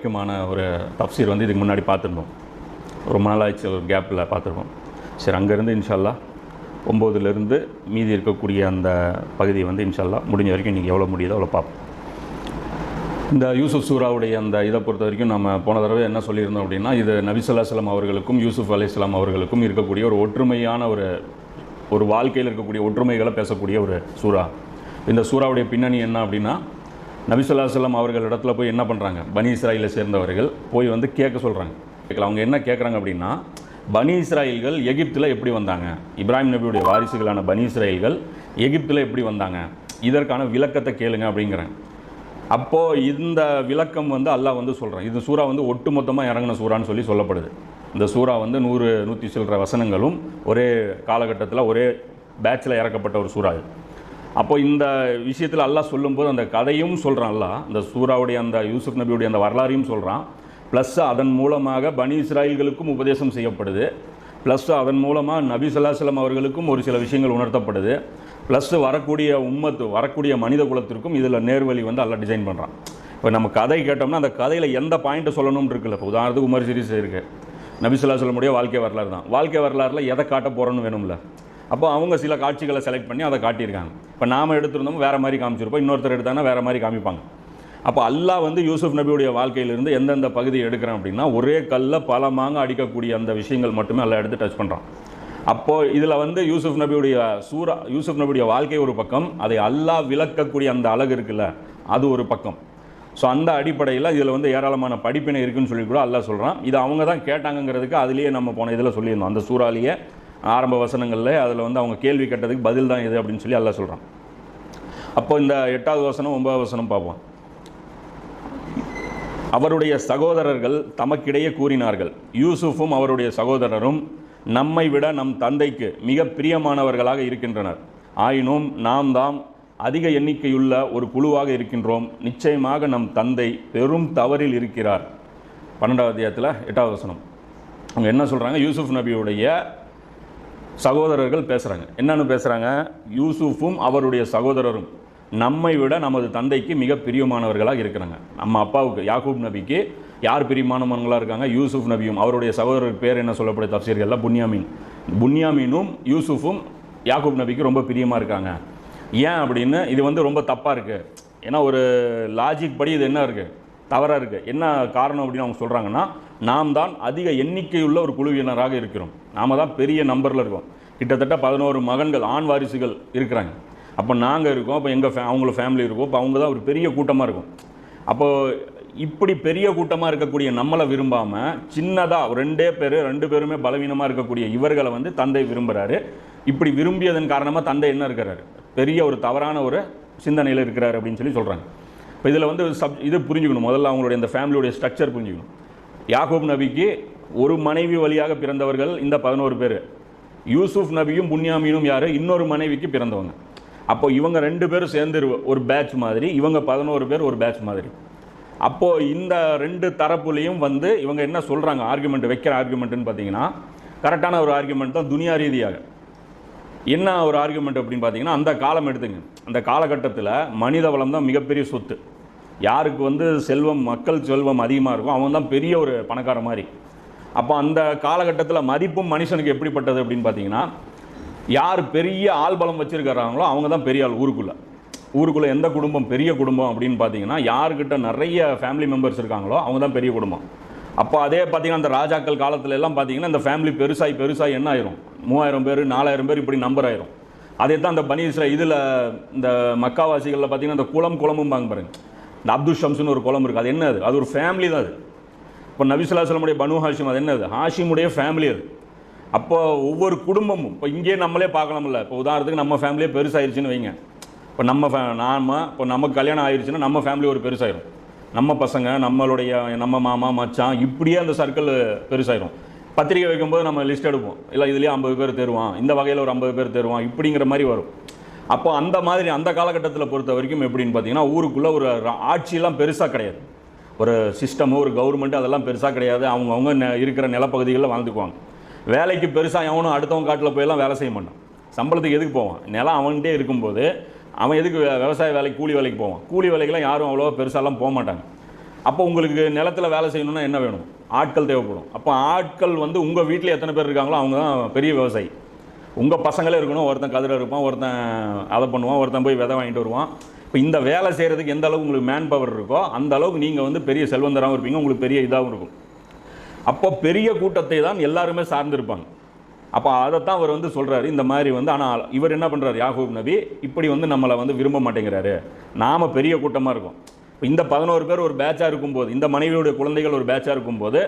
வரைக்குமான ஒரு தப்சீர் வந்து இதுக்கு முன்னாடி பார்த்துருந்தோம். ரொம்ப நாள் ஆயிடுச்சு ஒரு கேப்பில் பார்த்துருக்கோம். சரி அங்கேருந்து இன்ஷால்லா ஒம்போதுலேருந்து மீதி இருக்கக்கூடிய அந்த பகுதியை வந்து இன்ஷால்லா முடிஞ்ச வரைக்கும் நீங்கள் எவ்வளோ முடியுதோ அவ்வளோ பார்ப்போம். இந்த யூசுப் சூராவுடைய அந்த இதை பொறுத்த வரைக்கும் நம்ம போன தடவை என்ன சொல்லியிருந்தோம் அப்படின்னா இது நபிசுல்லாஸ்லாம் அவர்களுக்கும் யூசுப் இஸ்லாம் அவர்களுக்கும் இருக்கக்கூடிய ஒரு ஒற்றுமையான ஒரு ஒரு வாழ்க்கையில் இருக்கக்கூடிய ஒற்றுமைகளை பேசக்கூடிய ஒரு சூறா. இந்த சூறாவுடைய பின்னணி என்ன அப்படின்னா நபிசுல்லாஸ்லாம் அவர்கள் இடத்துல போய் என்ன பண்ணுறாங்க பனி இஸ்ராயிலை சேர்ந்தவர்கள் போய் வந்து கேட்க சொல்கிறாங்க கேட்கல. அவங்க என்ன கேட்குறாங்க அப்படின்னா பனி இஸ்ராயில்கள் எகிப்தில் எப்படி வந்தாங்க? இப்ராஹிம் நபியுடைய வாரிசுகளான பனி இஸ்ராயில்கள் எகிப்தில் எப்படி வந்தாங்க? இதற்கான விளக்கத்தை கேளுங்க அப்படிங்கிறாங்க. அப்போது இந்த விளக்கம் வந்து அல்லாஹ் வந்து சொல்கிறான் இது சூறா வந்து ஒட்டுமொத்தமாக இறங்கின சூறான்னு சொல்லி சொல்லப்படுது. இந்த சூறா வந்து நூறு நூற்றி சில்லற வசனங்களும் ஒரே காலகட்டத்தில் ஒரே பேட்சில் இறக்கப்பட்ட ஒரு சூறா இது. அப்போ இந்த விஷயத்தில் அல்லாஹ் சொல்லும்போது அந்த கதையும் சொல்கிறான் அல்லாஹ். இந்த சூறாவுடைய அந்த யூசுப் நபியுடைய அந்த வரலாறையும் சொல்கிறான் ப்ளஸ் அதன் மூலமாக பனி இஸ்ராயல்களுக்கும் உபதேசம் செய்யப்படுது. ப்ளஸ் அதன் மூலமாக நபி ஸல்லல்லாஹு அவர்களுக்கும் ஒரு சில விஷயங்கள் உணர்த்தப்படுது. ப்ளஸ் வரக்கூடிய உம்மத்து வரக்கூடிய மனித குலத்திற்கும் இதில் நேர்வழி வந்து அல்ல டிசைன் பண்ணுறான் இப்போ நம்ம கதை கேட்டோம்னா அந்த கதையில் எந்த பாயிண்ட்டை சொல்லணும்னு இருக்குல்ல? இப்போ உதாரணத்துக்கு உமர் சீரிஸ் இருக்குது நபி சொல்லமுடிய வாழ்க்கை வரலாறு தான். வாழ்க்கை வரலாறுல எதை காட்ட போகிறோன்னு வேணும்ல? அப்போ அவங்க சில காட்சிகளை செலக்ட் பண்ணி அதை காட்டியிருக்காங்க. இப்போ நாம் எடுத்திருந்தோம் வேறு மாதிரி காமிச்சிருப்போம். இன்னொருத்தர் எடுத்தாங்கன்னா வேறு மாதிரி காமிப்பாங்க. அப்போ அல்லாஹ் வந்து யூசுப் நபியுடைய வாழ்க்கையிலிருந்து எந்தெந்த பகுதியை எடுக்கிறேன் அப்படின்னா ஒரே கல்லில் பல மாங்க அடிக்கக்கூடிய அந்த விஷயங்கள் மட்டுமே எல்லாம் எடுத்து டச் பண்ணுறான் அப்போது இதில் வந்து யூசுப் நபியுடைய சூரா யூசுப் நபியுடைய வாழ்க்கை ஒரு பக்கம் அதை அல்லாஹ் விளக்கக்கூடிய அந்த அழகு இருக்குல்ல அது ஒரு பக்கம். ஸோ அந்த அடிப்படையில் இதில் வந்து ஏராளமான படிப்பினை இருக்குன்னு சொல்லி கூட அல்லா சொல்கிறான் இது அவங்க தான் கேட்டாங்கங்கிறதுக்கு அதுலேயே நம்ம போன இதில் சொல்லியிருந்தோம். அந்த சூறாலேயே ஆரம்ப வசனங்களில் அதில் வந்து அவங்க கேள்வி கேட்டதுக்கு பதில் தான் இது அப்படின்னு சொல்லி எல்லாம் சொல்கிறான் அப்போ இந்த எட்டாவது வசனம் ஒன்பதாவது வசனம் பார்ப்போம். அவருடைய சகோதரர்கள் தமக்கிடையே கூறினார்கள் யூசுஃபும் அவருடைய சகோதரரும் நம்மை விட நம் தந்தைக்கு மிக பிரியமானவர்களாக இருக்கின்றனர். ஆயினும் நாம் தாம் அதிக எண்ணிக்கையுள்ள ஒரு குழுவாக இருக்கின்றோம். நிச்சயமாக நம் தந்தை பெரும் தவறில் இருக்கிறார். பன்னெண்டாவது அத்தியாயத்தில் எட்டாவது வசனம். அவங்க என்ன சொல்கிறாங்க யூசுஃப் நபியுடைய சகோதரர்கள் பேசுகிறாங்க என்னன்னு பேசுகிறாங்க யூசுஃபும் அவருடைய சகோதரரும். நம்மை விட நமது தந்தைக்கு மிக பிரியமானவர்களாக இருக்கிறாங்க. நம்ம அப்பாவுக்கு யாக்கூப் நபிக்கு யார் பிரியமானவங்களாக இருக்காங்க? யூசுஃப் நபியும். அவருடைய சகோதரர் பேர் என்ன சொல்லப்படுது தப்சீர்கள் புன்யாமீன். புன்யாமீனும் யூசுஃபும் யாக்கூப் நபிக்கு ரொம்ப பிரியமாக இருக்காங்க. ஏன் அப்படின்னு? இது வந்து ரொம்ப தப்பாக இருக்குது ஏன்னா ஒரு லாஜிக் படி இது என்ன இருக்குது தவறாக இருக்குது என்ன காரணம் அப்படின்னு அவங்க சொல்கிறாங்கன்னா நாம் தான் அதிக எண்ணிக்கையுள்ள ஒரு குழுவினராக இருக்கிறோம். நாம தான் பெரிய நம்பரில் இருக்கோம். கிட்டத்தட்ட பதினோரு மகன்கள் ஆண் வாரிசுகள் இருக்கிறாங்க. அப்போ நாங்கள் இருக்கோம். அப்போ எங்கள் ஃபே அவங்கள ஃபேமிலி இருக்கும். அப்போ அவங்க தான் ஒரு பெரிய கூட்டமாக இருக்கும். அப்போது இப்படி பெரிய கூட்டமாக இருக்கக்கூடிய நம்மளை விரும்பாமல் சின்னதாக ரெண்டே பேர் ரெண்டு பேருமே பலவீனமாக இருக்கக்கூடிய இவர்களை வந்து தந்தை விரும்புகிறாரு இப்படி விரும்பியதன் காரணமாக தந்தை என்ன இருக்கிறாரு? பெரிய ஒரு தவறான ஒரு சிந்தனையில் இருக்கிறார் அப்படின்னு சொல்லி சொல்கிறாங்க இப்போ இதில் வந்து சப் இது புரிஞ்சுக்கணும். முதல்ல அவங்களுடைய இந்த ஃபேமிலியுடைய ஸ்ட்ரக்சர் புரிஞ்சுக்கணும். யாகூப் நபிக்கு ஒரு மனைவி வழியாக பிறந்தவர்கள் இந்த பதினோரு பேர். யூசுப் நபியும் புன்யாமீனும் யார்? இன்னொரு மனைவிக்கு பிறந்தவங்க. அப்போ இவங்க ரெண்டு பேரும் சேர்ந்து ஒரு பேட்ச் மாதிரி இவங்க பதினோரு பேர் ஒரு பேட்ச் மாதிரி. அப்போது இந்த ரெண்டு தரப்புலையும் வந்து இவங்க என்ன சொல்கிறாங்க ஆர்குமெண்ட் வைக்கிற ஆர்குமெண்ட்டுன்னு பார்த்தீங்கன்னா கரெக்டான ஒரு ஆர்குமெண்ட் தான் துனியா ரீதியாக. என்ன ஒரு ஆர்குமெண்ட் அப்படின்னு பார்த்தீங்கன்னா அந்த காலம் எடுத்துங்க. அந்த காலகட்டத்தில் மனித வளம் தான் மிகப்பெரிய சொத்து. யாருக்கு வந்து செல்வம் மக்கள் செல்வம் அதிகமாக இருக்கும் அவன் தான் பெரிய ஒரு பணக்கார மாதிரி. அப்போ அந்த காலகட்டத்தில் மதிப்பும் மனுஷனுக்கு எப்படிப்பட்டது அப்படின்னு பார்த்தீங்கன்னா யார் பெரிய ஆள்பலம் வச்சுருக்கிறாங்களோ அவங்க தான் பெரிய ஆள் ஊருக்குள்ளே. ஊருக்குள்ளே எந்த குடும்பம் பெரிய குடும்பம் அப்படின்னு பார்த்தீங்கன்னா யாருக்கிட்ட நிறைய ஃபேமிலி மெம்பர்ஸ் இருக்காங்களோ அவங்க தான் பெரிய குடும்பம். அப்போ அதே பார்த்தீங்கன்னா அந்த ராஜாக்கள் காலத்துல எல்லாம் பார்த்தீங்கன்னா இந்த ஃபேமிலி பெருசாகி பெருசாகி என்ன ஆயிரும்? மூவாயிரம் பேர் நாலாயிரம் பேர் இப்படி நம்பர் ஆயிரும். அதே தான் இந்த பனி இஸ்ரா இதில் இந்த மக்காவாசிகளில் பார்த்தீங்கன்னா இந்த குளம் குளமும் பாங்க பாருங்க. இந்த அப்துல் ஷம்ஸ்னு ஒரு குளம் இருக்குது அது என்ன அது? அது ஒரு ஃபேமிலி தான் அது. இப்போ நபிசுல்லாசலமுடைய பனு ஹாஷிம் அது என்னது? ஹாஷிமுடைய ஃபேமிலி அது. அப்போ ஒவ்வொரு குடும்பமும் இப்போ இங்கேயே நம்மளே பார்க்கலாம்ல. இப்போ உதாரணத்துக்கு நம்ம ஃபேமிலியே பெருசாயிருச்சுன்னு வைங்க. இப்போ நம்ம ஃபே நாம இப்போ நமக்கு கல்யாணம் ஆயிடுச்சுன்னா நம்ம ஃபேமிலி ஒரு பெருசாயிரும். நம்ம பசங்க நம்மளுடைய நம்ம மாமா மச்சான் இப்படியே அந்த சர்க்கிள் பெருசாயிரும். பத்திரிக்கை வைக்கும்போது நம்ம லிஸ்ட் எடுப்போம். இல்லை இதுலேயே ஐம்பது பேர் தருவான் இந்த வகையில் ஒரு ஐம்பது பேர் தருவான் இப்படிங்கிற மாதிரி வரும். அப்போ அந்த மாதிரி அந்த காலகட்டத்தில் பொறுத்த வரைக்கும் எப்படின்னு பார்த்தீங்கன்னா ஊருக்குள்ளே ஒரு ர- ஆட்சியெல்லாம் பெருசாக கிடையாது. ஒரு சிஸ்டமோ ஒரு கவர்மெண்ட்டு அதெல்லாம் பெருசாக கிடையாது. அவங்கவுங்க நெ- இருக்கிற நிலப்பகுதிகளில் வாழ்ந்துக்குவாங்க. வேலைக்கு பெருசாக எவனும் அடுத்தவங்க காட்டில் போயெல்லாம் வேலை செய்ய மாட்டான். சம்பளத்துக்கு எதுக்கு போவான்? நிலம் அவன்கிட்டே இருக்கும்போது அவன் எதுக்கு விவசாய வேலைக்கு கூலி வேலைக்கு போவான்? கூலி வேலைக்கெல்லாம் யாரும் அவ்வளோவா பெருசாலாம் போக மாட்டாங்க. அப்போ உங்களுக்கு நிலத்தில் வேலை செய்யணும்னா என்ன வேணும்? ஆட்கள் தேவைப்படும். அப்போ ஆட்கள் வந்து உங்கள் வீட்டில் எத்தனை பேர் இருக்காங்களோ அவங்க தான் பெரிய விவசாயி. உங்கள் பசங்களே இருக்கணும் ஒருத்தன் கதிரை இருப்பான் ஒருத்தன் அதை பண்ணுவான் ஒருத்தன் போய் விதை வாங்கிட்டு வருவான். இப்போ இந்த வேலை செய்கிறதுக்கு எந்த அளவுக்கு உங்களுக்கு மேன் பவர் இருக்கோ அந்த அளவுக்கு நீங்கள் வந்து பெரிய செல்வந்தராகவும் இருப்பீங்க உங்களுக்கு பெரிய இதாகவும் இருக்கும். அப்போ பெரிய கூட்டத்தை தான் எல்லாருமே சார்ந்திருப்பாங்க. அப்போ அதைத்தான் அவர் வந்து சொல்கிறாரு இந்த மாதிரி வந்து ஆனால் இவர் என்ன பண்ணுறாரு யாகூப் நபி? இப்படி வந்து நம்மளை வந்து விரும்ப மாட்டேங்கிறாரு. நாம் பெரிய கூட்டமாக இருக்கும். இப்போ இந்த பதினோரு பேர் ஒரு பேட்சாக இருக்கும்போது இந்த மனைவியுடைய குழந்தைகள் ஒரு பேட்சாக இருக்கும்போது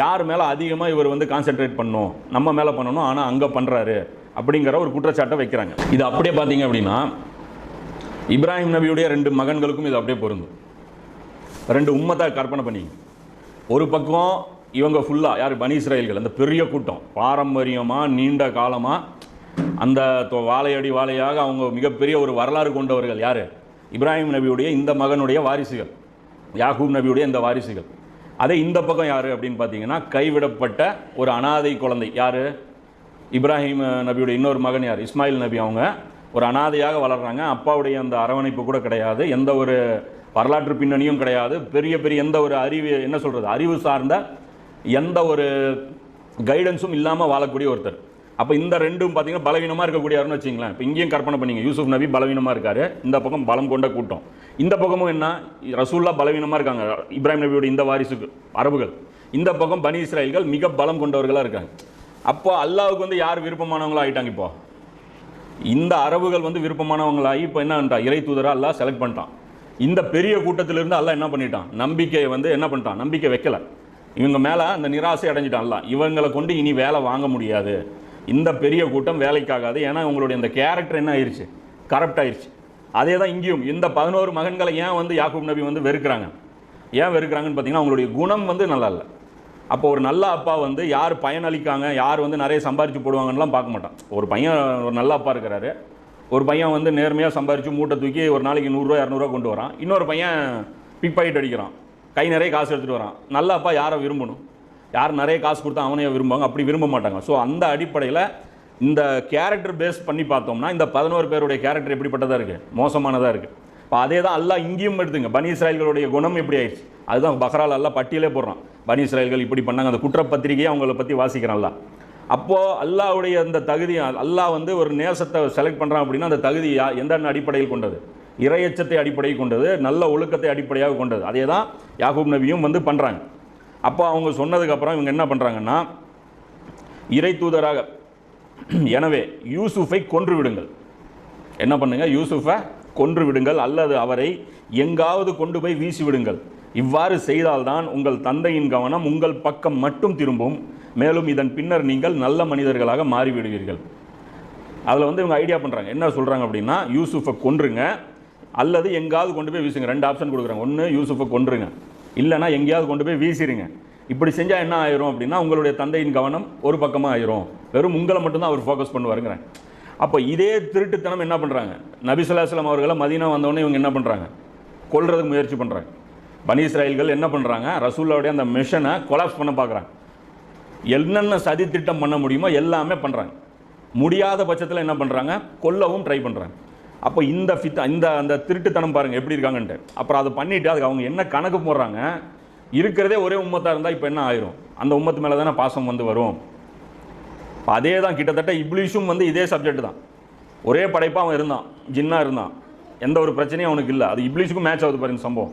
யார் மேலே அதிகமாக இவர் வந்து கான்சென்ட்ரேட் பண்ணும் நம்ம மேலே பண்ணணும் ஆனால் அங்கே பண்ணுறாரு அப்படிங்கிற ஒரு குற்றச்சாட்டை வைக்கிறாங்க. இது அப்படியே பார்த்தீங்க அப்படின்னா இப்ராஹிம் நபியுடைய ரெண்டு மகன்களுக்கும் இது அப்படியே பொருந்தும். ரெண்டு உம்மத்தை கற்பனை பண்ணி ஒரு பக்கம் இவங்க ஃபுல்லாக யார்? பனி இஸ்ரேல்கள் அந்த பெரிய கூட்டம். பாரம்பரியமாக நீண்ட காலமாக அந்த தொ- வாழையடி வாழையாக அவங்க மிகப்பெரிய ஒரு வரலாறு கொண்டவர்கள் யார்? இப்ராஹிம் நபியுடைய இந்த மகனுடைய வாரிசுகள். யாகூப் நபியுடைய இந்த வாரிசுகள். அதே இந்த பக்கம் யார் அப்படின்னு பார்த்தீங்கன்னா கைவிடப்பட்ட ஒரு அனாதை குழந்தை. யார்? இப்ராஹிம் நபியுடைய இன்னொரு மகன் யார்? இஸ்மாயில் நபி அவங்க. ஒரு அனாதையாக வளர்கிறாங்க அப்பாவுடைய அந்த அரவணைப்பு கூட கிடையாது. எந்த ஒரு வரலாற்று பின்னணியும் கிடையாது. பெரிய பெரிய எந்த ஒரு அறிவு என்ன சொல்கிறது அறிவு சார்ந்த எந்த ஒரு கைடன்ஸும் இல்லாமல் வாழக்கூடிய ஒருத்தர். அப்போ இந்த ரெண்டும் பார்த்தீங்கன்னா பலவீனமாக இருக்கக்கூடியாருன்னு வச்சிங்களேன் இப்போ இங்கேயும் கற்பனை பண்ணிங்க. யூசுப் நபி பலவீனமாக இருக்கார். இந்த பக்கம் பலம் கொண்ட கூட்டம். இந்த பக்கமும் என்ன? ரசூல்லா பலவீனமாக இருக்காங்க. இப்ராஹிம் நபியோட இந்த வாரிசுக்கு அரபுகள். இந்த பக்கம் பனி இஸ்ராயல்கள் மிக பலம் கொண்டவர்களாக இருக்காங்க. அப்போ அல்லாவுக்கு வந்து யார் விருப்பமானவங்களா ஆகிட்டாங்க இப்போ? இந்த அரபுகள் வந்து விருப்பமானவங்களாகி இப்போ என்ன இறை தூதராக அல்லாஹ் செலக்ட் பண்ணிட்டான். இந்த பெரிய கூட்டத்திலிருந்து அல்லா என்ன பண்ணிட்டான்? நம்பிக்கையை வந்து என்ன பண்ணிட்டான்? நம்பிக்கை வைக்கல. இவங்க மேலே அந்த நிராசை அடைஞ்சிட்டான் இவங்களை கொண்டு இனி வேலை வாங்க முடியாது. இந்த பெரிய கூட்டம் வேலைக்காகாது. ஏன்னா உங்களுடைய இந்த கேரக்டர் என்ன ஆயிடுச்சு கரப்ட் ஆயிடுச்சு அதே தான் இங்கேயும். இந்த பதினோரு மகன்களை ஏன் வந்து யாக்கூப் நபி வந்து வெறுக்கிறாங்க? ஏன் வெறுக்கிறாங்கன்னு பார்த்தீங்கன்னா அவங்களுடைய குணம் வந்து நல்லா இல்லை. அப்போ ஒரு நல்ல அப்பா வந்து யார் பயனளிக்காங்க யார் வந்து நிறைய சம்பாரிச்சு போடுவாங்கலாம் பார்க்க மாட்டான். ஒரு பையன் ஒரு நல்ல அப்பா இருக்கிறாரு. ஒரு பையன் வந்து நேர்மையாக சம்பாரிச்சு மூட்டை தூக்கி ஒரு நாளைக்கு நூறுரூவா இரநூறுவா கொண்டு வரான். இன்னொரு பையன் பிக் பாக்கெட் அடிக்கிறான். கை நிறைய காசு எடுத்துகிட்டு வரான். நல்ல அப்பா யாரை விரும்பணும்? யார் நிறைய காசு கொடுத்தா அவனையே விரும்புவாங்க? அப்படி விரும்ப மாட்டாங்க. ஸோ அந்த அடிப்படையில் இந்த கேரக்டர் பேஸ் பண்ணி பார்த்தோம்னா இந்த பதினோரு பேருடைய கேரக்டர் எப்படிப்பட்டதாக இருக்குது மோசமானதாக இருக்குது இப்போ அதே தான் எல்லாம் இங்கேயும் எடுத்துங்க. பனி இஸ்ராயல்களுடைய குணம் எப்படி ஆயிடுச்சு. அதுதான் பஹ்ரால் அல்லாஹ் பட்டியலே போடுறான். பனி இஸ்ராயல்கள் இப்படி பண்ணாங்க. அந்த குற்றப்பத்திரிகையை அவங்கள பற்றி வாசிக்கிறான் அப்போது அல்லாஹ்வுடைய அந்த தகுதி அல்லாஹ் வந்து ஒரு நேசத்தை செலக்ட் பண்ணுறான் அப்படின்னா அந்த தகுதி யா- எந்த அடிப்படையில் கொண்டது? இறையச்சத்தை அடிப்படையில் கொண்டது நல்ல ஒழுக்கத்தை அடிப்படையாக கொண்டது. அதே தான் யாகூப் நபியும் வந்து பண்ணுறாங்க அப்போ அவங்க சொன்னதுக்கப்புறம் இவங்க என்ன பண்ணுறாங்கன்னா இறை தூதராக எனவே யூசுஃபை கொன்று விடுங்கள். என்ன பண்ணுங்கள் யூசுஃபை கொன்று விடுங்கள் அல்லது அவரை எங்காவது கொண்டு போய் வீசிவிடுங்கள். இவ்வாறு செய்தால்தான் உங்கள் தந்தையின் கவனம் உங்கள் பக்கம் மட்டும் திரும்பும். மேலும் இதன் பின்னர் நீங்கள் நல்ல மனிதர்களாக மாறிவிடுவீர்கள். அதில் வந்து இவங்க ஐடியா பண்ணுறாங்க என்ன சொல்கிறாங்க அப்படின்னா யூசுஃபை கொன்றுங்க அல்லது எங்காவது கொண்டு போய் வீசுங்க. ரெண்டு ஆப்ஷன் கொடுக்குறாங்க. ஒன்று யூசுஃபை கொன்றுங்க. இல்லைன்னா எங்கேயாவது கொண்டு போய் வீசிடுங்க இப்படி செஞ்சால் என்ன ஆயிரும் அப்படின்னா உங்களுடைய தந்தையின் கவனம் ஒரு பக்கமாக ஆயிரும். வெறும் உங்களை மட்டும்தான் அவர் ஃபோக்கஸ் பண்ணுவாருங்கிறேன் அப்போ இதே திருட்டுத்தனம் என்ன பண்ணுறாங்க நபிசுல்லாஸ்லாம் அவர்களை மதீனா வந்தவொடனே இவங்க என்ன பண்ணுறாங்க கொல்றதுக்கு முயற்சி பண்ணுறாங்க பனி இஸ்ராயல்கள் என்ன பண்ணுறாங்க ரசூல்லாவுடைய அந்த மிஷனை கொலாப்ஸ் பண்ண பார்க்குறாங்க. என்னென்ன சதி திட்டம் பண்ண முடியுமோ எல்லாமே பண்ணுறாங்க முடியாத பட்சத்தில் என்ன பண்ணுறாங்க கொல்லவும் ட்ரை பண்ணுறாங்க அப்போ இந்த ஃபித் இந்த அந்த திருட்டுத்தனம் பாருங்கள் எப்படி இருக்காங்கன்ட்டு. அப்புறம் அதை பண்ணிவிட்டு அதுக்கு அவங்க என்ன கணக்கு போடுறாங்க? இருக்கிறதே ஒரே உம்மத்தாக இருந்தால் இப்போ என்ன ஆயிரும்? அந்த உம்மத்து மேலே தானே பாசம் வந்து வரும்? அதே தான் கிட்டத்தட்ட இப்ளிஷும் வந்து இதே சப்ஜெக்ட் தான். ஒரே படைப்பாக அவன் இருந்தான். ஜின்னாக இருந்தான். எந்த ஒரு பிரச்சனையும் அவனுக்கு இல்லை. அது இப்ளிஷுக்கும் மேட்ச் ஆகுது பாருங்க சம்பவம்.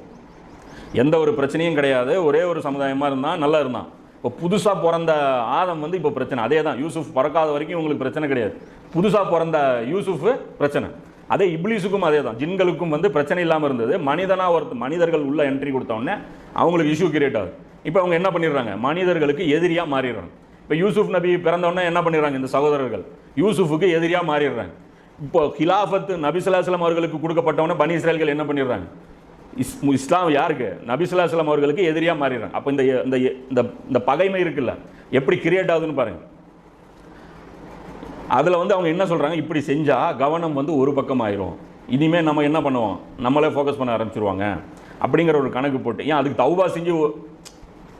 எந்த ஒரு பிரச்சனையும் கிடையாது. ஒரே ஒரு சமுதாயமாக இருந்தான் நல்லா இருந்தான். இப்போ புதுசாக பிறந்த ஆதம் வந்து இப்போ பிரச்சனை. அதே தான் யூசுஃப் பிறக்காத வரைக்கும் உங்களுக்கு பிரச்சனை கிடையாது. புதுசாக பிறந்த யூசுஃப் பிரச்சனை. அதே இப்ளீஸுக்கும் அதே தான் ஜின்களுக்கும் வந்து பிரச்சனை இல்லாமல் இருந்தது. மனிதனாக ஒரு மனிதர்கள் உள்ள என்ட்ரி கொடுத்த உடனே அவங்களுக்கு இஷ்யூ கிரியேட் ஆகுது. இப்போ அவங்க என்ன பண்ணிடுறாங்க? மனிதர்களுக்கு எதிரியாக மாறிடுறாங்க. இப்போ யூசுஃப் நபி பிறந்தவொடனே என்ன பண்ணிடுறாங்க இந்த சகோதரர்கள்? யூசுஃபுக்கு எதிரியாக மாறிடுறாங்க. இப்போ ஹிலாஃபத்து நபி அவர்களுக்கு கொடுக்கப்பட்டவொடனே பனி இஸ்ரேல்கள் என்ன பண்ணிடுறாங்க? இஸ் இஸ்லாம் யாருக்கு? நபி அவர்களுக்கு எதிரியாக மாறிடுறாங்க. அப்போ இந்த இந்த இந்த இந்த பகைமை இருக்குல்ல எப்படி கிரியேட் ஆகுதுன்னு பாருங்க. அதில் வந்து அவங்க என்ன சொல்கிறாங்க இப்படி செஞ்சால் கவனம் வந்து ஒரு பக்கம் ஆயிரும். இனிமேல் நம்ம என்ன பண்ணுவோம்? நம்மளே ஃபோக்கஸ் பண்ண ஆரம்பிச்சிருவாங்க. அப்படிங்கிற ஒரு கணக்கு போட்டு ஏன் அதுக்கு தௌபா செஞ்சு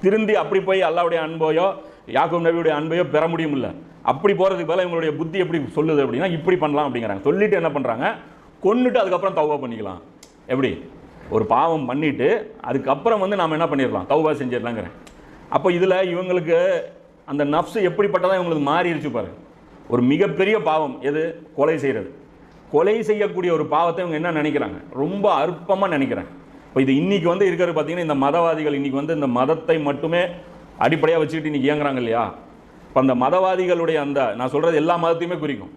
திருந்தி அப்படி போய் அல்லாவுடைய அன்பையோ யாக்கூப் நபியுடைய அன்பையோ பெற முடியும் இல்லை அப்படி போகிறதுக்கு பதிலாக இவங்களுடைய புத்தி எப்படி சொல்லுது அப்படின்னா இப்படி பண்ணலாம் அப்படிங்கிறாங்க. சொல்லிட்டு என்ன பண்ணுறாங்க கொன்னுட்டு அதுக்கப்புறம் தௌபா பண்ணிக்கலாம். எப்படி? ஒரு பாவம் பண்ணிவிட்டு அதுக்கப்புறம் வந்து நாம் என்ன பண்ணிடலாம்? தௌபா செஞ்சிடலாங்கிறேன். அப்போ இதில் இவங்களுக்கு அந்த நஃப்ஸ் எப்படிப்பட்டதான் இவங்களுக்கு மாறிடுச்சு பாரு. ஒரு மிகப்பெரிய பாவம் எது? கொலை செய்கிறது கொலை செய்யக்கூடிய ஒரு பாவத்தை இவங்க என்ன நினைக்கிறாங்க? ரொம்ப அற்பமாக நினைக்கிறாங்க இப்போ இது இன்றைக்கி வந்து இருக்கிறது பார்த்திங்கன்னா இந்த மதவாதிகள் இன்றைக்கி வந்து இந்த மதத்தை மட்டுமே அடிப்படையாக வச்சுக்கிட்டு இன்னைக்கு இயங்குறாங்க இல்லையா? இப்போ அந்த மதவாதிகளுடைய அந்த நான் சொல்கிறது எல்லா மதத்தையுமே குறிக்கும்.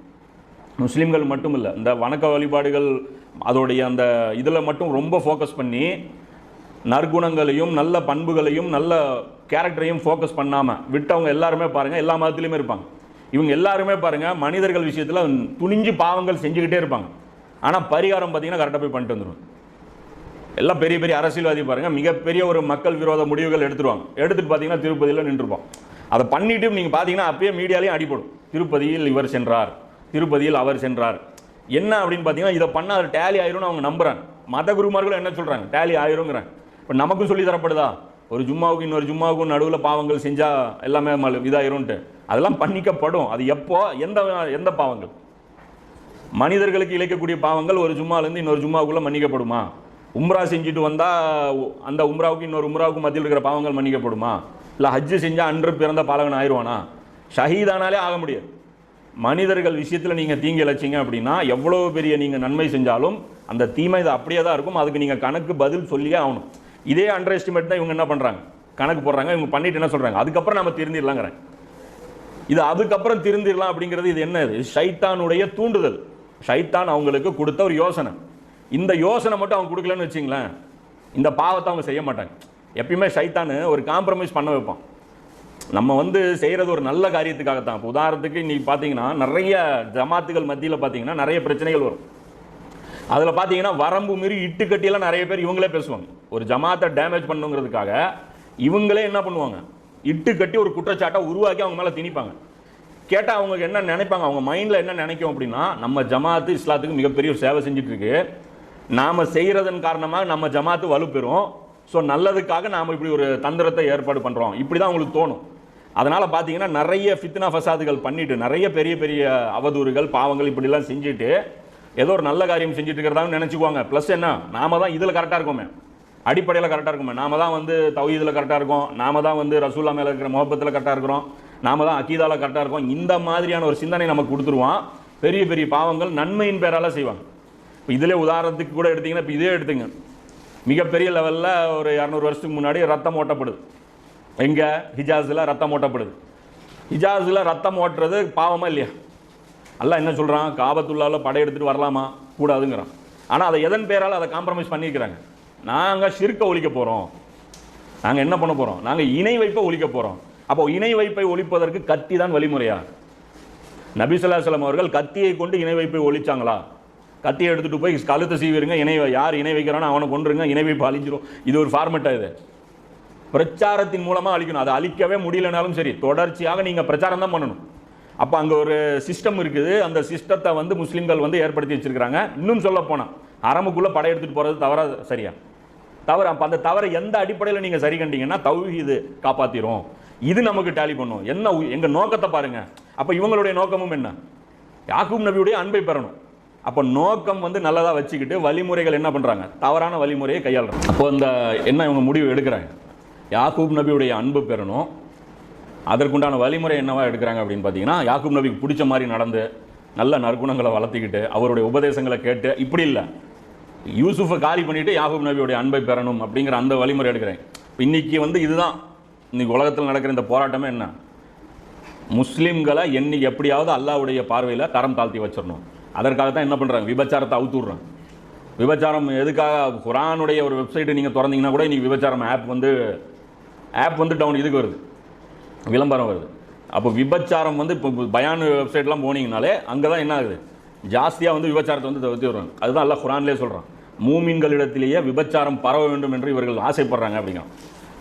முஸ்லீம்கள் மட்டும் இல்லை இந்த வணக்க வழிபாடுகள் அதோடைய அந்த இதில் மட்டும் ரொம்ப ஃபோக்கஸ் பண்ணி நற்குணங்களையும் நல்ல பண்புகளையும் நல்ல கேரக்டரையும் ஃபோக்கஸ் பண்ணாமல் விட்டவங்க எல்லாருமே பாருங்கள் எல்லா மதத்துலேயுமே இருப்பாங்க. இவங்க எல்லாருமே பாருங்கள் மனிதர்கள் விஷயத்தில் துணிஞ்சு பாவங்கள் செஞ்சுக்கிட்டே இருப்பாங்க. ஆனால் பரிகாரம் பார்த்தீங்கன்னா கரெக்டாக போய் பண்ணிட்டு வந்துடுவோம் எல்லாம் பெரிய பெரிய அரசியல்வாதி பாருங்கள் மிகப்பெரிய ஒரு மக்கள் விரோத முடிவுகள் எடுத்துருவாங்க. எடுத்துகிட்டு பார்த்தீங்கன்னா திருப்பதியில் நின்றுருப்போம் அதை பண்ணிட்டு நீங்கள் பார்த்தீங்கன்னா அப்பயே மீடியாலையும் அடிபடும். திருப்பதியில் இவர் சென்றார். திருப்பதியில் அவர் சென்றார். என்ன அப்படின்னு பார்த்தீங்கன்னா இதை பண்ணால் அது டேலி ஆயிரும்னு அவங்க நம்புறாங்க. மத குருமார்களும் என்ன சொல்கிறாங்க டேலி ஆயிருங்கிறாங்க இப்போ நமக்கும் சொல்லி தரப்படுதா? ஒரு ஜும்மாவுக்கு இன்னொரு ஜும்மாவுக்கும் நடுவில் பாவங்கள் செஞ்சால் எல்லாமே மல் இதாயிரும்ன்ட்டு. அதெல்லாம் பண்ணிக்கப்படும். அது எப்போ? எந்த எந்த பாவங்கள்? மனிதர்களுக்கு இழைக்கக்கூடிய பாவங்கள் ஒரு ஜும்மாலேருந்து இன்னொரு ஜும்மாவுக்குள்ளே மன்னிக்கப்படுமா? உம்ரா செஞ்சுட்டு வந்தால் அந்த உம்ராவுக்கு இன்னொரு உம்ராவுக்கு மத்தியில் இருக்கிற பாவங்கள் மன்னிக்கப்படுமா? இல்லை ஹஜ்ஜு செஞ்சால் அன்று பிறந்த பாலகன் ஆயிடுவானா ஷஹீதானாலே ஆக முடியாது. மனிதர்கள் விஷயத்தில் நீங்கள் தீங்கு இழைச்சிங்க அப்படின்னா எவ்வளோ பெரிய நீங்கள் நன்மை செஞ்சாலும் அந்த தீமை இது அப்படியே தான் இருக்கும். அதுக்கு நீங்கள் கணக்கு பதில் சொல்லியே ஆகணும். இதே அண்டர் எஸ்டிமேட் தான் இவங்க என்ன பண்ணுறாங்க கணக்கு போடுறாங்க. இவங்க பண்ணிட்டு என்ன சொல்கிறாங்க அதுக்கப்புறம் நம்ம திருந்திடலாங்கிறேன். இது அதுக்கப்புறம் திருந்திடலாம் அப்படிங்கிறது இது என்ன இது ஷைத்தானுடைய தூண்டுதல். ஷைத்தான் அவங்களுக்கு கொடுத்த ஒரு யோசனை. இந்த யோசனை மட்டும் அவங்க கொடுக்கலன்னு வச்சிங்களேன் இந்த பாவத்தை அவங்க செய்ய மாட்டாங்க. எப்பயுமே சைத்தானு ஒரு காம்ப்ரமைஸ் பண்ண வைப்பான். நம்ம வந்து செய்கிறது ஒரு நல்ல காரியத்துக்காகத்தான். இப்போ உதாரணத்துக்கு இன்றைக்கி பார்த்தீங்கன்னா நிறைய ஜமாத்துகள் மத்தியில் பார்த்தீங்கன்னா நிறைய பிரச்சனைகள் வரும். அதில் பார்த்தீங்கன்னா வரம்பு மீறி இட்டு கட்டியெல்லாம் நிறைய பேர் இவங்களே பேசுவாங்க. ஒரு ஜமாத்தை டேமேஜ் பண்ணுங்கிறதுக்காக இவங்களே என்ன பண்ணுவாங்க? இட்டு கட்டி ஒரு குற்றச்சாட்டை உருவாக்கி அவங்க மேலே திணிப்பாங்க. கேட்டால் அவங்க என்ன நினைப்பாங்க? அவங்க மைண்டில் என்ன நினைக்கும் அப்படின்னா நம்ம ஜமாத்து இஸ்லாத்துக்கு மிகப்பெரிய ஒரு சேவை செஞ்சுட்டு இருக்கு. நாம் செய்கிறதன் காரணமாக நம்ம ஜமாத்து வலுப்பெறும். ஸோ நல்லதுக்காக நாம் இப்படி ஒரு தந்திரத்தை ஏற்பாடு பண்ணுறோம் இப்படி தான் உங்களுக்கு தோணும். அதனால் பார்த்தீங்கன்னா நிறைய ஃபித்னா ஃபசாதுகள் பண்ணிவிட்டு நிறைய பெரிய பெரிய அவதூறுகள் பாவங்கள் இப்படிலாம் செஞ்சுட்டு ஏதோ ஒரு நல்ல காரியம் செஞ்சுட்டு இருக்கிறதாங்க நினச்சிக்குவாங்க. ப்ளஸ் என்ன? நாம தான் இதில் கரெக்டாக இருக்கோமே. அடிப்படையில் கரெக்டாக இருக்குமே. நாம தான் வந்து தௌஹீதில் கரெக்டாக இருக்கும். நாம தான் வந்து ரசூல்லா மேலே இருக்கிற முகப்பத்தில் கரெக்டாக இருக்கிறோம். நாம தான் அக்கீதாவில் கரெக்டாக இருக்கும். இந்த மாதிரியான ஒரு சிந்தனை நமக்கு கொடுத்துருவான். பெரிய பெரிய பாவங்கள் நன்மையின் பேரால் செய்வாங்க. இப்போ இதிலே உதாரணத்துக்கு கூட எடுத்தீங்கன்னா இப்போ இதே எடுத்துங்க. மிகப்பெரிய லெவலில் ஒரு இரநூறு வருஷத்துக்கு முன்னாடி ரத்தம் ஓட்டப்படுது. எங்கே? ஹிஜாஸில் ரத்தம் ஓட்டப்படுது. ஹிஜாஸில் ரத்தம் ஓட்டுறது பாவமா இல்லையா? எல்லாம் என்ன சொல்கிறான் காபத்துள்ளாவில் படையெடுத்துட்டு வரலாமா? கூடாதுங்கிறான். ஆனால் அதை எதன் பேரால் அதை காம்ப்ரமைஸ் பண்ணியிருக்கிறாங்க? நாங்கள் சிறுக்க ஒழிக்க போகிறோம் நாங்கள் என்ன பண்ண போகிறோம் நாங்கள் இணை வைப்பை ஒழிக்க போகிறோம் அப்போ இணை வைப்பை ஒழிப்பதற்கு கத்தி தான் வழிமுறையா? நபிசுல்லா சலம் அவர்கள் கத்தியை கொண்டு இணை வைப்பை ஒழிச்சாங்களா? கத்தியை எடுத்துகிட்டு போய் கழுத்தை சீவிருங்க இணை யார் இணை வைக்கிறானோ அவனை கொண்டுருங்க இணை வைப்பு அழிஞ்சிரும் இது ஒரு ஃபார்மெட்டா இது. பிரச்சாரத்தின் மூலமாக அழிக்கணும். அதை அழிக்கவே முடியலனாலும் சரி தொடர்ச்சியாக நீங்கள் பிரச்சாரம் தான் பண்ணணும். அப்போ அங்கே ஒரு சிஸ்டம் இருக்குது. அந்த சிஸ்டத்தை வந்து முஸ்லீம்கள் வந்து ஏற்படுத்தி வச்சுருக்கிறாங்க. இன்னும் சொல்ல போனால் அரமுக்குள்ளே படையெடுத்துட்டு போகிறது தவறா சரியா? தவறு. அப்போ அந்த தவறை எந்த அடிப்படையில் நீங்கள் சரி கண்டிங்கன்னா தவி இது காப்பாற்றிடும் இது நமக்கு டேலி பண்ணும். என்ன எங்கள் நோக்கத்தை பாருங்கள் அப்போ இவங்களுடைய நோக்கமும் என்ன? யாக்கூப் நபியுடைய அன்பை பெறணும். அப்போ நோக்கம் வந்து நல்லதாக வச்சுக்கிட்டு வழிமுறைகள் என்ன பண்ணுறாங்க தவறான வழிமுறையை கையாளுறாங்க. அப்போ இந்த என்ன இவங்க முடிவு எடுக்கிறாங்க? யாக்கூப் நபியுடைய அன்பு பெறணும். அதற்குண்டான வழிமுறை என்னவா எடுக்கிறாங்க அப்படின்னு பார்த்தீங்கன்னா யாக்கூப் நபிக்கு பிடிச்ச மாதிரி நடந்து நல்ல நற்குணங்களை வளர்த்திக்கிட்டு அவருடைய உபதேசங்களை கேட்டு இப்படி இல்லை. யூசுஃபை காலி பண்ணிவிட்டு யாகூப் நபியுடைய அன்பை பெறணும் அப்படிங்கிற அந்த வழிமுறை எடுக்கிறேன் இன்றைக்கி வந்து இதுதான். இன்றைக்கி உலகத்தில் நடக்கிற இந்த போராட்டமே என்ன? முஸ்லீம்களை என்னைக்கு எப்படியாவது அல்லாஹ்வுடைய பார்வையில் தரம் தாழ்த்தி வச்சிடணும். அதற்காக தான் என்ன பண்ணுறாங்க விபச்சாரத்தை அவுத்துடுறாங்க. விபச்சாரம் எதுக்காக? குரானுடைய ஒரு வெப்சைட்டு நீங்கள் திறந்தீங்கன்னா கூட இன்றைக்கி விபச்சாரம் ஆப் வந்து ஆப் வந்து டவுன் இதுக்கு வருது. விளம்பரம் வருது. அப்போ விபச்சாரம் வந்து இப்போ பயான் வெப்சைட்லாம் போனீங்கனாலே அங்கே தான் என்ன ஆகுது? ஜாஸ்தியாக வந்து விபச்சாரத்தை வந்து தவிர்த்து வருவாங்க அதுதான் எல்லாம் குரான்லேயே சொல்கிறான் மூமின்களிடத்திலேயே விபச்சாரம் பரவ வேண்டும் என்று இவர்கள் ஆசைப்படுறாங்க அப்படிங்கிறோம்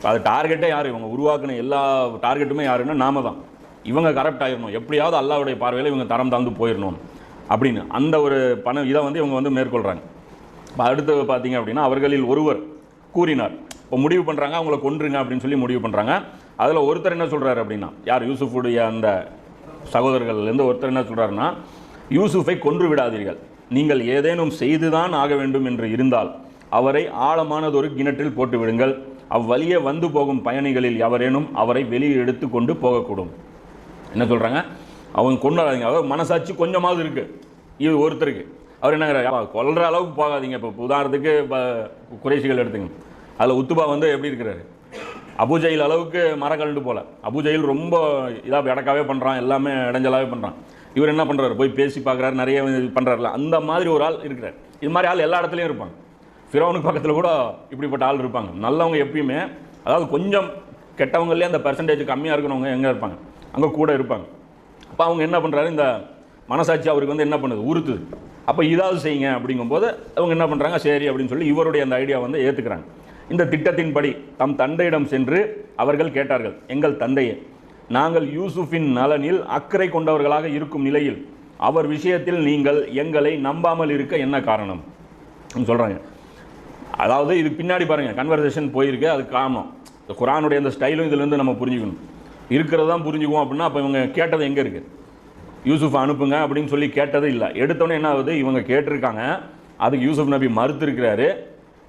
அது டார்கெட்டே யார்? இவங்க உருவாக்கின எல்லா டார்கெட்டுமே யாருன்னா நாம தான். இவங்க கரெக்ட் ஆயிடணும் எப்படியாவது அல்லாவுடைய பார்வையில் இவங்க தரம் தாழ்ந்து போயிடணும் அப்படின்னு. அந்த ஒரு பணம் இதை வந்து இவங்க வந்து மேற்கொள்கிறாங்க இப்போ அடுத்து பார்த்தீங்க அப்படின்னா அவர்களில் ஒருவர் கூறினார். இப்போ முடிவு பண்ணுறாங்க அவங்கள கொன்றுங்க அப்படின்னு சொல்லி முடிவு பண்ணுறாங்க அதில் ஒருத்தர் என்ன சொல்கிறாரு அப்படின்னா யார்? யூசுஃபுடைய அந்த சகோதரர்கள்லேருந்து ஒருத்தர் என்ன சொல்கிறாருன்னா யூசுஃபை கொன்று விடாதீர்கள். நீங்கள் ஏதேனும் செய்துதான் ஆக வேண்டும் என்று இருந்தால் அவரை ஆழமானதொரு கிணற்றில் போட்டு விடுங்கள். அவ்வழியே வந்து போகும் பயணிகளில் எவரேனும் அவரை வெளியே எடுத்து கொண்டு போகக்கூடும். என்ன சொல்கிறாங்க அவங்க கொண்டாடாதீங்க. அதாவது மனசாட்சி கொஞ்சமாவது இருக்குது இது ஒருத்தருக்கு. அவர் என்னங்கிறார் கொல்ற அளவுக்கு போகாதீங்க. இப்போ உதாரணத்துக்கு இப்போ குறைசிகள் எடுத்துங்க அதில் உத்துபா வந்து எப்படி இருக்கிறாரு? அபுஜயில் அளவுக்கு மரக்கலண்டு போல. அபுஜயில் ரொம்ப இதாக இடக்காவே பண்ணுறான் எல்லாமே இடைஞ்சலாகவே பண்ணுறான் இவர் என்ன பண்ணுறாரு போய் பேசி பார்க்குறாரு நிறைய இது பண்ணுறாருல அந்த மாதிரி ஒரு ஆள் இருக்கிறார். இது மாதிரி ஆள் எல்லா இடத்துலையும் இருப்பாங்க. ஃபிரோனுக்கு பக்கத்தில் கூட இப்படிப்பட்ட ஆள் இருப்பாங்க. நல்லவங்க எப்பயுமே அதாவது கொஞ்சம் கெட்டவங்களே அந்த பர்சன்டேஜ் கம்மியாக இருக்கிறவங்க எங்கே இருப்பாங்க? அங்கே கூட இருப்பாங்க. அப்போ அவங்க என்ன பண்ணுறாரு இந்த மனசாட்சி அவருக்கு வந்து என்ன பண்ணுது? உறுத்துது அப்போ இதாவது செய்யுங்க அப்படிங்கும்போது அவங்க என்ன பண்ணுறாங்க சரி அப்படின்னு சொல்லி இவருடைய அந்த ஐடியா வந்து ஏற்றுக்கிறாங்க இந்த திட்டத்தின்படி தம் தந்தையிடம் சென்று அவர்கள் கேட்டார்கள் எங்கள் தந்தையே நாங்கள் யூசுஃபின் நலனில் அக்கறை கொண்டவர்களாக இருக்கும் நிலையில் அவர் விஷயத்தில் நீங்கள் எங்களை நம்பாமல் இருக்க என்ன காரணம்? சொல்கிறாங்க அதாவது இதுக்கு பின்னாடி பாருங்கள் கன்வர்சேஷன் போயிருக்கு அது காரணம். இந்த குரானுடைய அந்த ஸ்டைலும் இதுலேருந்து நம்ம புரிஞ்சுக்கணும். இருக்கிறது தான் புரிஞ்சுக்குவோம் அப்படின்னா அப்போ இவங்க கேட்டது எங்கே இருக்குது யூசுஃப் அனுப்புங்க அப்படின்னு சொல்லி கேட்டது இல்லை. எடுத்தோன்னே என்ன ஆகுது? இவங்க கேட்டிருக்காங்க. அதுக்கு யூசுப் நபி மறுத்திருக்கிறாரு.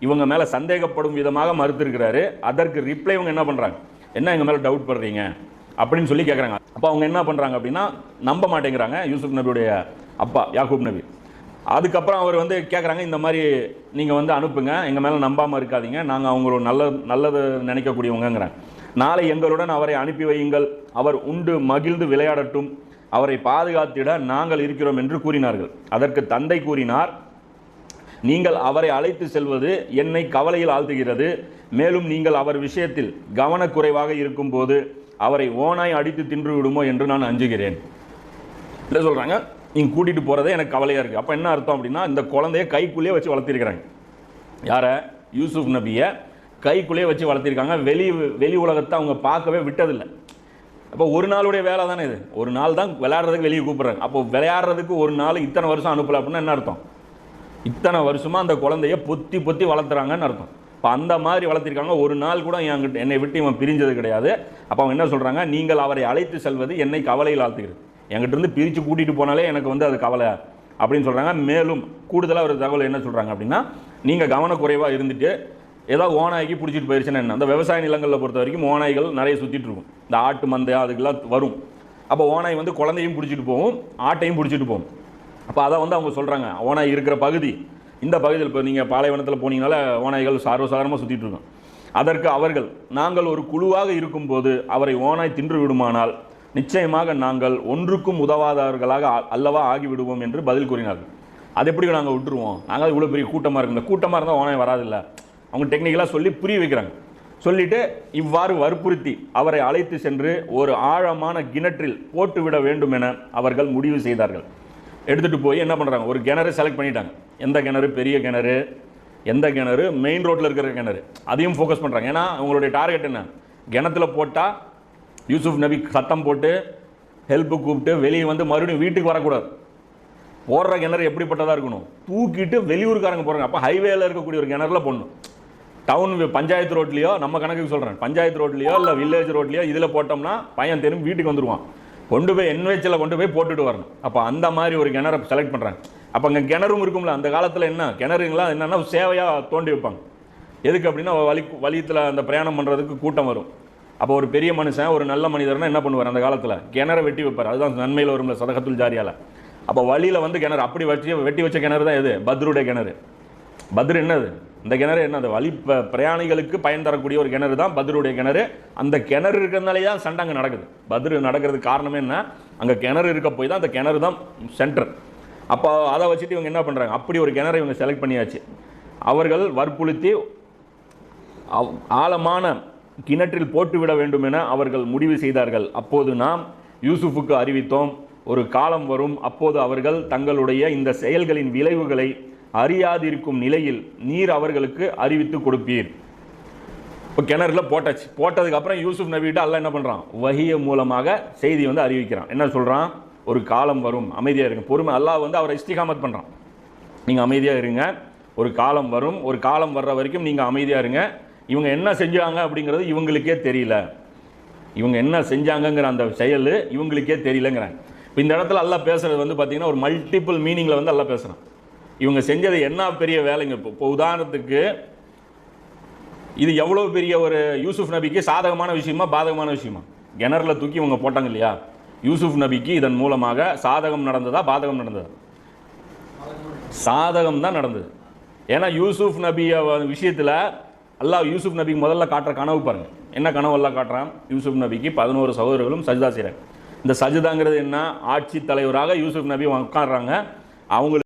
இவங்க மேலே சந்தேகப்படும் விதமாக மறுத்திருக்கிறாரு. அதற்கு ரிப்ளை இவங்க என்ன பண்ணுறாங்க என்ன எங்கள் மேலே டவுட் படுறீங்க? அப்படின்னு சொல்லி கேட்குறாங்க அப்போ அவங்க என்ன பண்ணுறாங்க அப்படின்னா நம்ப மாட்டேங்கிறாங்க யூசுப் நபியுடைய அப்பா யாகூப் நபி. அதுக்கப்புறம் அவர் வந்து கேட்குறாங்க இந்த மாதிரி நீங்கள் வந்து அனுப்புங்க. எங்கள் மேலே நம்பாமல் இருக்காதீங்க. நாங்கள் அவங்களோட நல்ல நல்லது நினைக்கக்கூடியவங்கங்கிறாங்க. நாளை எங்களுடன் அவரை அனுப்பி வையுங்கள். அவர் உண்டு மகிழ்ந்து விளையாடட்டும். அவரை பாதுகாத்திட நாங்கள் இருக்கிறோம் என்று கூறினார்கள். அதற்கு தந்தை கூறினார் நீங்கள் அவரை அழைத்து செல்வது என்னை கவலையில் ஆழ்த்துகிறது. மேலும் நீங்கள் அவர் விஷயத்தில் கவனக்குறைவாக இருக்கும்போது அவரை ஓனாய் அடித்து தின்று விடுமோ என்று நான் அஞ்சுகிறேன். இல்லை சொல்கிறாங்க நீங்கள் கூட்டிகிட்டு போகிறதே எனக்கு கவலையாக இருக்குது அப்போ என்ன அர்த்தம் அப்படின்னா இந்த குழந்தைய கைக்குள்ளேயே வச்சு வளர்த்திருக்கிறாங்க. யாரை? யூசுப் நபியை. கைக்குள்ளேயே வச்சு வளர்த்திருக்காங்க. வெளி வெளி உலகத்தை அவங்க பார்க்கவே விட்டதில்லை. அப்போ ஒரு நாளுடைய வேலை தானே இது. ஒரு நாள் தான் விளையாடுறதுக்கு வெளியே கூப்பிட்றாங்க. அப்போ விளையாடுறதுக்கு ஒரு நாள் இத்தனை வருஷம் அனுப்பல அப்படின்னா என்ன அர்த்தம்? இத்தனை வருஷமாக அந்த குழந்தைய பொத்தி பொத்தி வளர்த்துறாங்கன்னு அர்த்தம். இப்போ அந்த மாதிரி வளர்த்திருக்காங்க. ஒரு நாள் கூட என்கிட்ட என்னை விட்டு இவன் பிரிஞ்சது கிடையாது. அப்போ அவங்க என்ன சொல்கிறாங்க நீங்கள் அவரை அழைத்து செல்வது என்னை கவலையில் ஆழ்த்துகிறது. என்கிட்ட இருந்து பிரித்து கூட்டிகிட்டு போனாலே எனக்கு வந்து அது கவலை அப்படின்னு சொல்கிறாங்க மேலும் கூடுதலாக ஒரு தகவல் என்ன சொல்கிறாங்க அப்படின்னா நீங்கள் கவனக்குறைவாக இருந்துட்டு ஏதாவது ஓநாய்க்கு பிடிச்சிட்டு போயிருச்சுன்னா என்ன? அந்த விவசாய நிலங்களில் பொறுத்த வரைக்கும் ஓநாய்கள் நிறைய சுற்றிட்டு இருக்கும். இந்த ஆட்டு மந்தை அதுக்கெல்லாம் வரும். அப்போ ஓனாய் வந்து குழந்தையும் பிடிச்சிட்டு போகும் ஆட்டையும் பிடிச்சிட்டு போகும். அப்போ அதை வந்து அவங்க சொல்கிறாங்க ஓநாய் இருக்கிற பகுதி இந்த பகுதியில் இப்போ நீங்கள் பாலைவனத்தில் போனீங்கனால ஓநாய்கள் சர்வசாதாரணமாக சுற்றிட்டு இருக்கும். அதற்கு அவர்கள் நாங்கள் ஒரு குழுவாக இருக்கும்போது அவரை ஓனாய் தின்று விடுமானால் நிச்சயமாக நாங்கள் ஒன்றுக்கும் உதவாதவர்களாக அ- அல்லவா ஆகிவிடுவோம் என்று பதில் கூறினார்கள். அது எப்படி நாங்கள் விட்டுருவோம்? நாங்கள் இவ்வளோ பெரிய கூட்டமாக இருக்குங்க கூட்டமாக இருந்தால் ஓனாய் வராதில்ல. அவங்க டெக்னிக்கலாக சொல்லி புரிய வைக்கிறாங்க. சொல்லிட்டு இவ்வாறு வற்புறுத்தி அவரை அழைத்து சென்று ஒரு ஆழமான கிணற்றில் போட்டுவிட வேண்டும் என அவர்கள் முடிவு செய்தார்கள். எடுத்துகிட்டு போய் என்ன பண்ணுறாங்க ஒரு கிணறு செலக்ட் பண்ணிட்டாங்க. எந்த கிணறு? பெரிய கிணறு. எந்த கிணறு? மெயின் ரோட்டில் இருக்கிற கிணறு. அதையும் ஃபோக்கஸ் பண்ணுறாங்க ஏன்னா அவங்களுடைய டார்கெட் என்ன? கிணத்துல போட்டால் யூசுப் நபி சத்தம் போட்டு ஹெல்ப்பு கூப்பிட்டு வெளியே வந்து மறுபடியும் வீட்டுக்கு வரக்கூடாது. போடுற கிணறு எப்படிப்பட்டதாக இருக்கணும்? தூக்கிட்டு வெளியூருக்காரங்க போகிறாங்க அப்போ ஹைவேல இருக்கக்கூடிய ஒரு கிணறுல போடணும். டவுன் பஞ்சாயத்து ரோட்லேயோ நம்ம கணக்குக்கு சொல்கிறேன் பஞ்சாயத்து ரோட்லேயோ இல்லை வில்லேஜ் ரோட்லேயோ இதில் போட்டோம்னா பையன் திரும்பி வீட்டுக்கு வந்துடுவான் கொண்டு போய் என்வெச்சில் கொண்டு போய் போட்டுட்டு வரணும். அப்போ அந்த மாதிரி ஒரு கிணறை செலக்ட் பண்ணுறாங்க அப்போ அங்கே கிணறும் இருக்கும்ல அந்த காலத்தில் என்ன? கிணறுங்களாம் என்னென்னா சேவையாக தோண்டி வைப்பாங்க. எதுக்கு அப்படின்னா வழி வழியத்தில் அந்த பிரயாணம் பண்ணுறதுக்கு கூட்டம் வரும். அப்போ ஒரு பெரிய மனுஷன் ஒரு நல்ல மனிதர்னா என்ன பண்ணுவார் அந்த காலத்தில்? கிணறை வெட்டி வைப்பார். அதுதான் நன்மையில் வரும்ல சதகத்துள் ஜாரியால். அப்போ வழியில் வந்து கிணறு அப்படி வச்சு வெட்டி வச்ச கிணறு தான் எது? பத்ருடைய கிணறு. பத்ரு என்னது? இந்த கிணறு என்னது வழி பிரயாணிகளுக்கு பயன் தரக்கூடிய ஒரு கிணறு தான் பத்ருடைய கிணறு. அந்த கிணறு இருக்கிறதுனாலே தான் சண்டை அங்கே நடக்குது. பத்ரு நடக்கிறதுக்கு காரணமே என்ன அங்கே கிணறு இருக்க போய் தான் அந்த கிணறு தான் சென்டர் அப்போ அதை வச்சுட்டு இவங்க என்ன பண்ணுறாங்க அப்படி ஒரு கிணறு இவங்க செலக்ட் பண்ணியாச்சு. அவர்கள் வற்புறுத்தி அவ்- ஆழமான கிணற்றில் போட்டுவிட வேண்டும் என அவர்கள் முடிவு செய்தார்கள். அப்போது நாம் யூசுஃபுக்கு அறிவித்தோம் ஒரு காலம் வரும் அப்போது அவர்கள் தங்களுடைய இந்த செயல்களின் விளைவுகளை அறியாதிருக்கும் நிலையில் நீர் அவர்களுக்கு அறிவித்து கொடுப்பீர். இப்போ கிணறுல போட்டாச்சு. போட்டதுக்கு அப்புறம் யூசுப் நபிகிட்ட அல்ல என்ன பண்ணுறான் வகிய மூலமாக செய்தி வந்து அறிவிக்கிறான். என்ன சொல்கிறான் ஒரு காலம் வரும் அமைதியாக இருங்க. பொறுமை. அல்லாஹ் வந்து அவரை இஸ்திகாமத் பண்ணுறான் நீங்கள் அமைதியாக இருங்க. ஒரு காலம் வரும். ஒரு காலம் வர்ற வரைக்கும் நீங்கள் அமைதியாக இருங்க. இவங்க என்ன செஞ்சாங்க அப்படிங்கிறது இவங்களுக்கே தெரியல. இவங்க என்ன செஞ்சாங்கங்கிற அந்த செயல் இவங்களுக்கே தெரியலங்கிறாங்க. இப்போ இந்த இடத்துல எல்லாம் பேசுகிறது வந்து பார்த்தீங்கன்னா ஒரு மல்டிபிள் மீனிங்கில் வந்து எல்லாம் பேசுகிறான் இவங்க செஞ்சது என்ன பெரிய வேலைங்க? இப்போ இப்போ உதாரணத்துக்கு இது எவ்வளோ பெரிய ஒரு யூசுப் நபிக்கு சாதகமான விஷயமா பாதகமான விஷயமா? கிணறுல தூக்கி இவங்க போட்டாங்க இல்லையா? யூசுப் நபிக்கு இதன் மூலமாக சாதகம் நடந்ததா பாதகம் நடந்ததா? சாதகம் தான் நடந்தது. ஏன்னா யூசுப் நபிய விஷயத்தில் அல்லாஹ் யூசுப் நபிக்கு முதல்ல காட்டுற கனவு பாருங்க. என்ன கனவு எல்லாம் காட்டுறான்? யூசுப் நபிக்கு பதினோரு சகோதரர்களும் சஜிதா செய்கிறாங்க இந்த சஜிதாங்கிறது என்ன? ஆட்சி தலைவராக யூசுப் நபி உட்காடுறாங்க அவங்களுக்கு